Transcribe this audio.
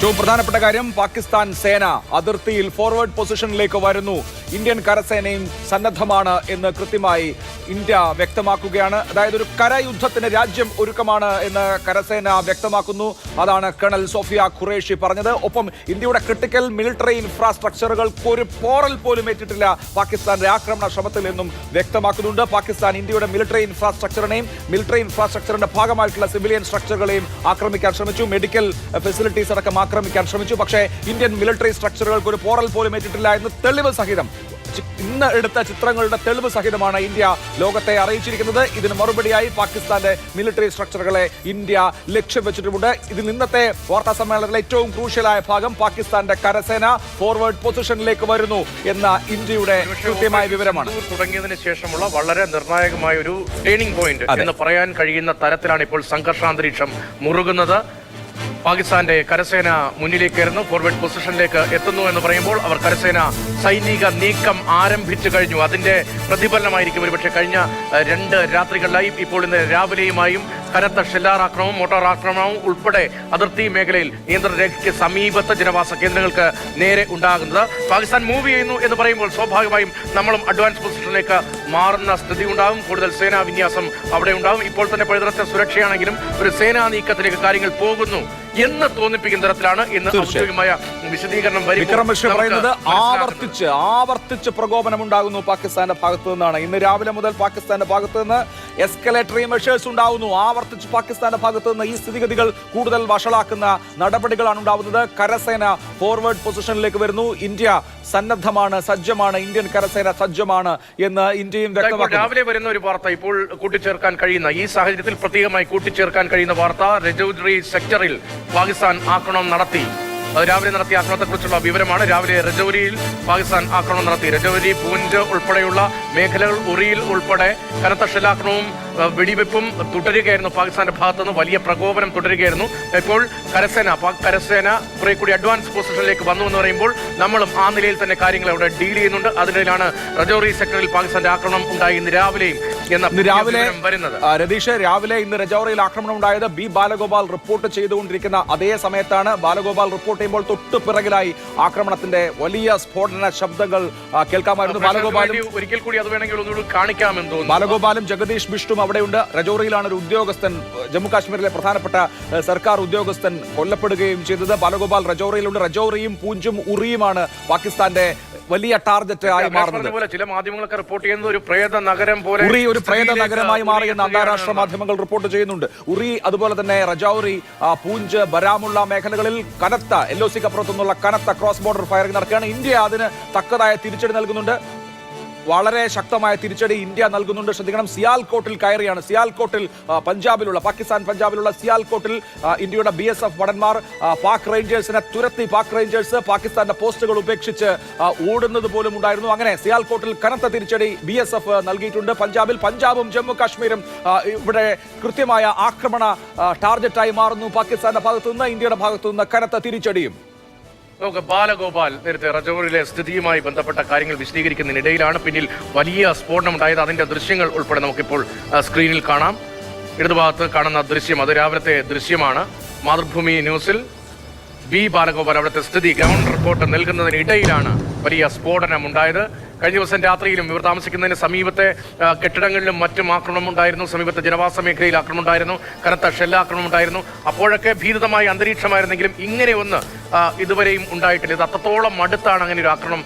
ഏറ്റവും പ്രധാനപ്പെട്ട കാര്യം പാകിസ്ഥാൻ സേന അതിർത്തിയിൽ ഫോർവേഡ് പൊസിഷനിലേക്ക് വരുന്നു. ഇന്ത്യൻ കരസേനയും സന്നദ്ധമാണ് എന്ന് കൃത്യമായി ഇന്ത്യ വ്യക്തമാക്കുകയാണ്. അതായത് ഒരു കരയുദ്ധത്തിന് രാജ്യം ഒരുക്കമാണ് എന്ന് കരസേന വ്യക്തമാക്കുന്നു. അതാണ് കേണൽ സോഫിയ ഖുറേഷി പറഞ്ഞത്. ഒപ്പം ഇന്ത്യയുടെ ക്രിട്ടിക്കൽ മിലിറ്ററി ഇൻഫ്രാസ്ട്രക്ചറുകൾക്ക് ഒരു പോറൽ പോലും ഏറ്റിട്ടില്ല. പാകിസ്ഥാന്റെ ആക്രമണ ശ്രമത്തിൽ നിന്നും വ്യക്തമാക്കുന്നുണ്ട്. പാകിസ്ഥാൻ ഇന്ത്യയുടെ മിലിറ്ററി ഇൻഫ്രാസ്ട്രക്ചറിനെയും മിലിറ്ററി ഇൻഫ്രാസ്ട്രക്ചറിന്റെ ഭാഗമായിട്ടുള്ള സിവിലിയൻ സ്ട്രക്ചറുകളെയും ആക്രമിക്കാൻ ശ്രമിച്ചു. മെഡിക്കൽ ഫെസിലിറ്റീസ് അടക്കം ആക്രമിക്കാൻ ശ്രമിച്ചു. പക്ഷേ ഇന്ത്യൻ മിലിറ്ററി സ്ട്രക്ചറുകൾക്ക് ഒരു പോറൽ പോലും ഏറ്റിട്ടില്ല എന്ന് തെളിവ് സഹിതം ഇന്ന് എടുത്ത ചിത്രങ്ങളുടെ തെളിവ് സഹിതമാണ് ഇന്ത്യ ലോകത്തെ അറിയിച്ചിരിക്കുന്നത്. ഇതിന് മറുപടിയായി പാകിസ്ഥാന്റെ മിലിറ്ററി സ്ട്രക്ചറുകളെ ഇന്ത്യ ലക്ഷ്യം വെച്ചിട്ടുമുണ്ട്. ഇതിൽ ഇന്നത്തെ വാർത്താ സമ്മേളനത്തിലെ ഏറ്റവും ക്രൂഷ്യലായ ഭാഗം പാകിസ്ഥാന്റെ കരസേന ഫോർവേഡ് പൊസിഷനിലേക്ക് വരുന്നു എന്ന ഇന്ത്യയുടെ കൃത്യമായ വിവരമാണ്. തുടങ്ങിയതിനു തുടങ്ങിയതിന് ശേഷമുള്ള വളരെ നിർണായകമായ ഒരു ടേണിംഗ് പോയിന്റ് എന്ന് പറയാൻ കഴിയുന്ന തരത്തിലാണ് ഇപ്പോൾ സംഘർഷാന്തരീക്ഷം മുറുകുന്നത്. പാകിസ്ഥാന്റെ കരസേന മുന്നിലേക്ക് കയറുന്നു ഫോർവേഡ് പൊസിഷനിലേക്ക് എത്തുന്നു എന്ന് പറയുമ്പോൾ അവർ കരസേന സൈനിക നീക്കം ആരംഭിച്ചു കഴിഞ്ഞു. അതിന്റെ പ്രതിഫലനമായിരിക്കും ഒരുപക്ഷെ കഴിഞ്ഞ രണ്ട് രാത്രികളിലായി ഇപ്പോൾ ഇന്ന് രാവിലെയുമായും കനത്ത ഷെല്ലാർ ആക്രമണവും മോട്ടോർ ആക്രമണവും ഉൾപ്പെടെ അതിർത്തി മേഖലയിൽ നിയന്ത്രണ രേഖയ്ക്ക് സമീപത്ത് ജനവാസ കേന്ദ്രങ്ങൾക്ക് നേരെ ഉണ്ടാകുന്നത്. പാകിസ്ഥാൻ മൂവ് ചെയ്യുന്നു എന്ന് പറയുമ്പോൾ സ്വാഭാവികമായും നമ്മളും അഡ്വാൻസ് പൊസിഷനിലേക്ക് മാറുന്ന സ്ഥിതി ഉണ്ടാകും. കൂടുതൽ സേനാ വിന്യാസം അവിടെ ഉണ്ടാകും. ഇപ്പോൾ തന്നെ പഴുതറച്ച സുരക്ഷയാണെങ്കിലും ഒരു സേനാ നീക്കത്തിലേക്ക് കാര്യങ്ങൾ പോകുന്നു. എന്ന് തോന്നിപ്പിക്കുന്ന തരത്തിലാണ് ഇന്ന്. ഔദ്യോഗികമായ വിശദീകരണം വിക്രം മിശ്ര പറയുന്നത് ആവർത്തിച്ച് ആവർത്തിച്ച് പ്രകോപനം ഉണ്ടാകുന്നു പാകിസ്ഥാന്റെ ഭാഗത്തു നിന്നാണ് ഇന്ന് രാവിലെ മുതൽ പാകിസ്ഥാന്റെ ഭാഗത്തു നിന്ന് എസ്കലേറ്ററി മെഷേഴ്സ് ഉണ്ടാവുന്നു. ആവർത്തിച്ച് പാകിസ്ഥാന്റെ ഭാഗത്ത് നിന്ന് ഈ സ്ഥിതിഗതികൾ കൂടുതൽ വഷളാക്കുന്ന നടപടികളാണ് ഉണ്ടാവുന്നത്. കരസേന ഫോർവേഡ് പൊസിഷനിലേക്ക് വരുന്നു. ഇന്ത്യ സന്നദ്ധമാണ് സജ്ജമാണ്. ഇന്ത്യൻ കരസേന സജ്ജമാണ് എന്ന് ഇന്ത്യയും രാവിലെ വരുന്ന ഒരു വാർത്ത ഇപ്പോൾ കൂട്ടിച്ചേർക്കാൻ കഴിയുന്ന ഈ സാഹചര്യത്തിൽ പ്രത്യേകമായി കൂട്ടിച്ചേർക്കാൻ കഴിയുന്ന വാർത്ത രജൌരി സെക്ടറിൽ പാകിസ്ഥാൻ ആക്രമണം നടത്തി. രാവിലെ നടത്തിയ ആക്രമണത്തെക്കുറിച്ചുള്ള വിവരമാണ്. രാവിലെ രജൌരിയിൽ പാകിസ്ഥാൻ ആക്രമണം നടത്തി. രജൌരി പൂഞ്ച് ഉൾപ്പെടെയുള്ള മേഖലകൾ ഉറിയിൽ ഉൾപ്പെടെ കനത്ത ഷെല്ലാക്രമണവും ആ, വെടിവെപ്പും തുടരുകയായിരുന്നു. പാകിസ്ഥാന്റെ ഭാഗത്തുനിന്ന് വലിയ പ്രകോപനം തുടരുകയായിരുന്നു. ഇപ്പോൾ കരസേന പാക് കരസേന കുറെ കൂടി അഡ്വാൻസ് പൊസിഷനിലേക്ക് വന്നു എന്ന് പറയുമ്പോൾ നമ്മളും ആ നിലയിൽ തന്നെ കാര്യങ്ങൾ അവിടെ ഡീൽ ചെയ്യുന്നുണ്ട്. അതിനിടയിലാണ് രജൌരി സെക്ടറിൽ പാകിസ്ഥാന്റെ ആക്രമണം ഉണ്ടായി ഇന്ന് രാവിലെയും എന്ന രാവിലെ വരുന്നത്. രതീഷ് രാവിലെ ഇന്ന് രജൌറയിൽ ആക്രമണം ഉണ്ടായത് ബി ബാലഗോപാൽ റിപ്പോർട്ട് ചെയ്തുകൊണ്ടിരിക്കുന്ന അതേ സമയത്താണ്. ബാലഗോപാൽ റിപ്പോർട്ട് ചെയ്യുമ്പോൾ തൊട്ടു പിറകിലായി ആക്രമണത്തിന്റെ വലിയ സ്ഫോടന ശബ്ദങ്ങൾ കേൾക്കാമായിരുന്നു. ബാലഗോപാലും ഒരിക്കൽ കൂടി അത് വേണമെങ്കിൽ ഒന്നുകൂടി കാണിക്കാമെന്ന് തോന്നുന്നു. ബാലഗോപാലും ജഗദീഷ് ബിഷ്ണും അവിടെയുണ്ട്. രജോറിയിലാണ് ഒരു ഉദ്യോഗസ്ഥൻ ജമ്മു കാശ്മീരിലെ പ്രധാനപ്പെട്ട സർക്കാർ ഉദ്യോഗസ്ഥൻ കൊല്ലപ്പെടുകയും ചെയ്തത്. ബാലഗോപാൽ രജോറിയിലുണ്ട്. രജോറിയും പൂഞ്ചും ഉറിയുമാണ് പാകിസ്ഥാന്റെ വലിയ ടാർഗറ്റ് ആയി മാറുന്നത്. ചില മാധ്യമങ്ങളൊക്കെ റിപ്പോർട്ട് ചെയ്യുന്നത് ഒരു പ്രേത നഗരം പോലെ ഉറി ഒരു പ്രേത നഗരമായി മാറിയെന്ന് അന്താരാഷ്ട്ര മാധ്യമങ്ങൾ റിപ്പോർട്ട് ചെയ്യുന്നുണ്ട്. ഉറി അതുപോലെ തന്നെ രജൌറി ആ, പൂഞ്ച് ബരാമുള്ള മേഖലകളിൽ കനത്ത എൽ ഒ സിക്ക് അപ്പുറത്തുനിന്നുള്ള കനത്ത ക്രോസ് ബോർഡർ ഫയറിംഗ് നടക്കുകയാണ്. ഇന്ത്യ അതിന് തക്കതായ തിരിച്ചടി നൽകുന്നുണ്ട്. വളരെ ശക്തമായ തിരിച്ചടി ഇന്ത്യ നൽകുന്നുണ്ട്. ശ്രദ്ധിക്കണം സിയാൽകോട്ടിൽ കയറിയാണ്. സിയാൽ കോട്ടിൽ പഞ്ചാബിലുള്ള പാകിസ്ഥാൻ പഞ്ചാബിലുള്ള സിയാൽ കോട്ടിൽ ഇന്ത്യയുടെ ബി എസ് എഫ് ഭടന്മാർ പാക് റേഞ്ചേഴ്സിനെ തുരത്തി. പാക് റേഞ്ചേഴ്സ് പാകിസ്ഥാന്റെ പോസ്റ്റുകൾ ഉപേക്ഷിച്ച് ഓടുന്നത് പോലും ഉണ്ടായിരുന്നു. അങ്ങനെ സിയാൽ കോട്ടിൽ കനത്ത തിരിച്ചടി ബി എസ് എഫ് നൽകിയിട്ടുണ്ട്. പഞ്ചാബിൽ പഞ്ചാബും ജമ്മു കാശ്മീരും ഇവിടെ കൃത്യമായ ആക്രമണ ടാർഗറ്റായി മാറുന്നു. പാകിസ്ഥാന്റെ ഭാഗത്തു നിന്ന് ഇന്ത്യയുടെ ഭാഗത്തു നിന്ന് കനത്ത തിരിച്ചടിയും. നമുക്ക് ബാലഗോപാൽ നേരത്തെ റജൌറിലെ സ്ഥിതിയുമായി ബന്ധപ്പെട്ട കാര്യങ്ങൾ വിശദീകരിക്കുന്നതിനിടയിലാണ് പിന്നിൽ വലിയ സ്ഫോടനം ഉണ്ടായത് അതിന്റെ ദൃശ്യങ്ങൾ ഉൾപ്പെടെ നമുക്കിപ്പോൾ സ്ക്രീനിൽ കാണാം. ഇടതുഭാഗത്ത് കാണുന്ന ദൃശ്യം അത് രാവിലത്തെ ദൃശ്യമാണ്. മാതൃഭൂമി ന്യൂസിൽ ബി ബാലഗോപാൽ അവിടുത്തെ സ്ഥിതി ഗ്രൗണ്ട് റിപ്പോർട്ട് നൽകുന്നതിനിടയിലാണ് വലിയ സ്ഫോടനം ഉണ്ടായത് കഴിഞ്ഞ ദിവസം രാത്രിയിലും ഇവർ താമസിക്കുന്നതിന് സമീപത്തെ കെട്ടിടങ്ങളിലും മറ്റും ആക്രമണം ഉണ്ടായിരുന്നു സമീപത്തെ ജനവാസ മേഖലയിൽ ആക്രമണം ഉണ്ടായിരുന്നു കനത്ത ഷെല്ലാക്രമണം ഉണ്ടായിരുന്നു അപ്പോഴൊക്കെ ഭീതിതമായ അന്തരീക്ഷമായിരുന്നെങ്കിലും ഇങ്ങനെ ഒന്ന് ഇതുവരെയും ഉണ്ടായിട്ടില്ല. ഇത് അത്രത്തോളം അടുത്താണ് അങ്ങനെ ഒരു ആക്രമണം